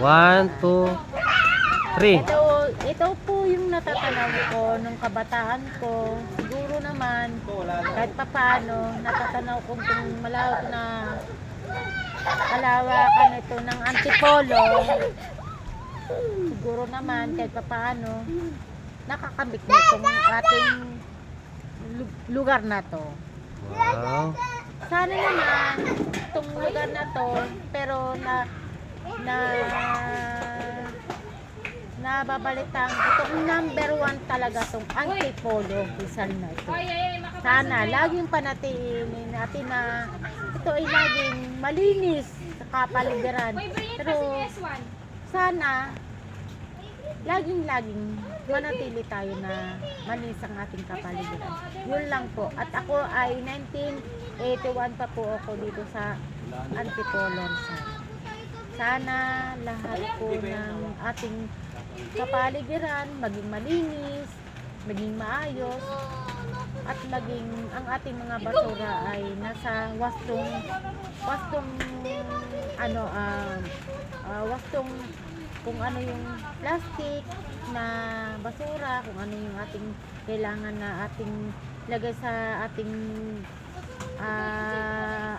One, two, three. Ito, ito po yung natatanaw ko nung kabataan ko. Siguro naman, kahit papaano, natatanaw ko kung malawak na kalawakan ito ng antipolo. Siguro naman, kahit papaano, nakakamit na itong ating lu- lugar na to. Wow. Sana naman itong lugar na to, pero na na nababalitan itong number one talaga tong antipolo Rizal na ito. Sana laging panatiliin natin na ito ay laging malinis sa kapaligiran. Pero sana laging laging manatili tayo na manis ang ating kapaligiran. Yun lang po. At ako ay 1981 pa po ako dito sa Antipolo Rizal. Sana lahat po ng ating kapaligiran maging malinis, maging maayos, at maging ang ating mga basura ay nasa wastong wastong ano ah ah, wastong kung ano yung plastic na basura, kung ano yung ating kailangan na ating lagay sa ating ah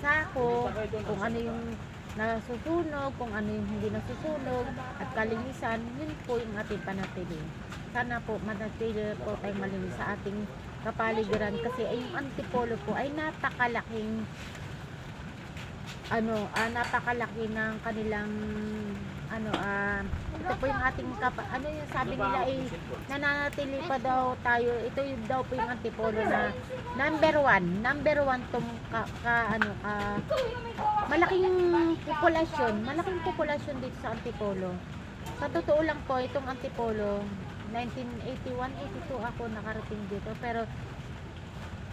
sako, kung ano yung nasusunog, kung ano yung hindi nasusunog, at kalinisan, yun po yung ating panatili. Sana po manatili po tayong malinis sa ating kapaligiran kasi ay yung antipolo po ay napakalaking ano, ah, napakalaki ng kanilang ano ah ito po yung ating kapa, ano yung sabi nila ay nananatili pa daw tayo. Ito yung daw po yung antipolo na number one number one tong ka, ka ano ka malaking populasyon malaking populasyon dito sa antipolo. Sa totoo lang po itong antipolo 1981 82 ako nakarating dito pero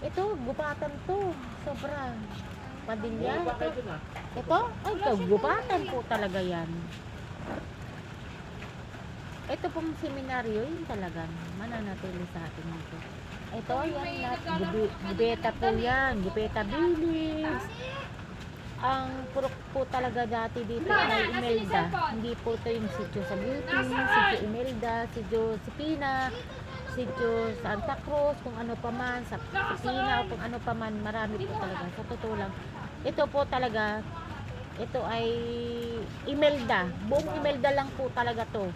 ito gupatan to sobra. Padilya ito? Ay gupatan po talaga yan ito pong seminaryo, yun talagang mananatili sa atin dito. Ito, yan, lahat, gubeta po yan, gubeta bilis. Ang purok po talaga dati dito ay Imelda. Hindi po ito yung sityo sa Beauty, sityo Imelda, sityo Sipina, sityo Santa Cruz, kung ano pa man, sa Sipina, kung ano pa man, marami po talaga. Sa totoo lang, ito po talaga, ito ay Imelda. Buong Imelda lang po talaga to.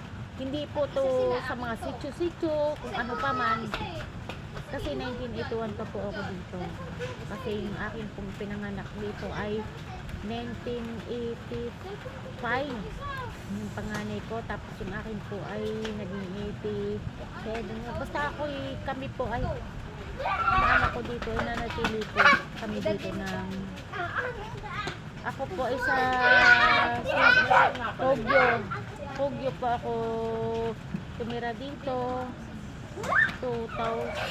Hindi po to sa mga sityo-sityo, kung ano pa man. Kasi 1981 pa po ako dito. Kasi yung akin pong pinanganak dito ay 1985. Yung panganay ko. Tapos yung akin po ay naging 87. Basta ako kami po ay ang anak ko dito ay nanatili po kami dito ng ako po ay sa Tokyo. Tokyo po ako tumira dito. 2000,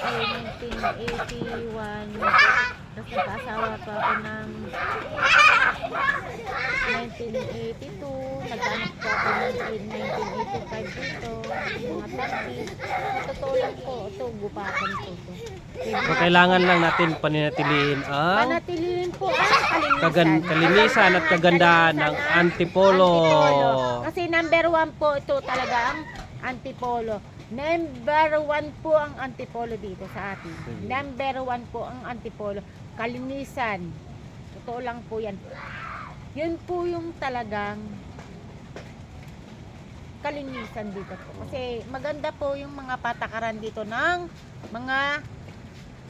ay, 1981. Tapos nagkaasawa pa ako ng 1982. Nagkanak po ako ng 1985 dito. Mga 30. Sa totoo lang po, ito, gupatan po ito. So, kailangan lang natin paninatiliin ang kalinisan. Kagan kalinisan at kagandahan ng antipolo. Kasi number one po ito talaga ang antipolo. Number one po ang antipolo dito sa atin. Number one po ang antipolo. Kalinisan. Totoo lang po yan. Yun po yung talagang kalinisan dito po. Kasi maganda po yung mga patakaran dito ng mga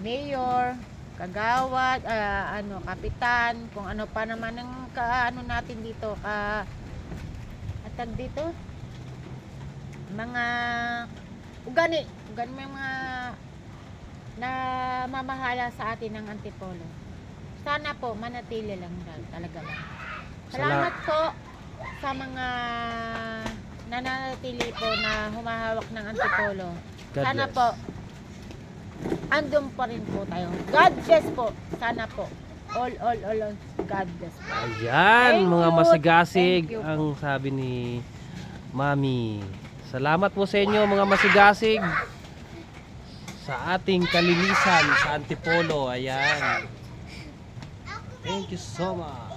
mayor, kagawad, ah, ano, kapitan, kung ano pa naman ang ka, ano natin dito, ka, atag dito, mga ugani, ugani may mga na mamahala sa atin ng antipolo. Sana po, manatili lang dal- talaga lang. Salamat po sa mga nananatili po na humahawak ng antipolo. God Sana bless. po, andun pa rin po tayo. God bless po. Sana po. All, all, all, all. God bless po. Ayan, Thank mga you. masigasig Thank you. ang sabi ni Mami. Salamat po sa inyo mga masigasig sa ating kalinisan sa Antipolo. Ayan. Thank you so much.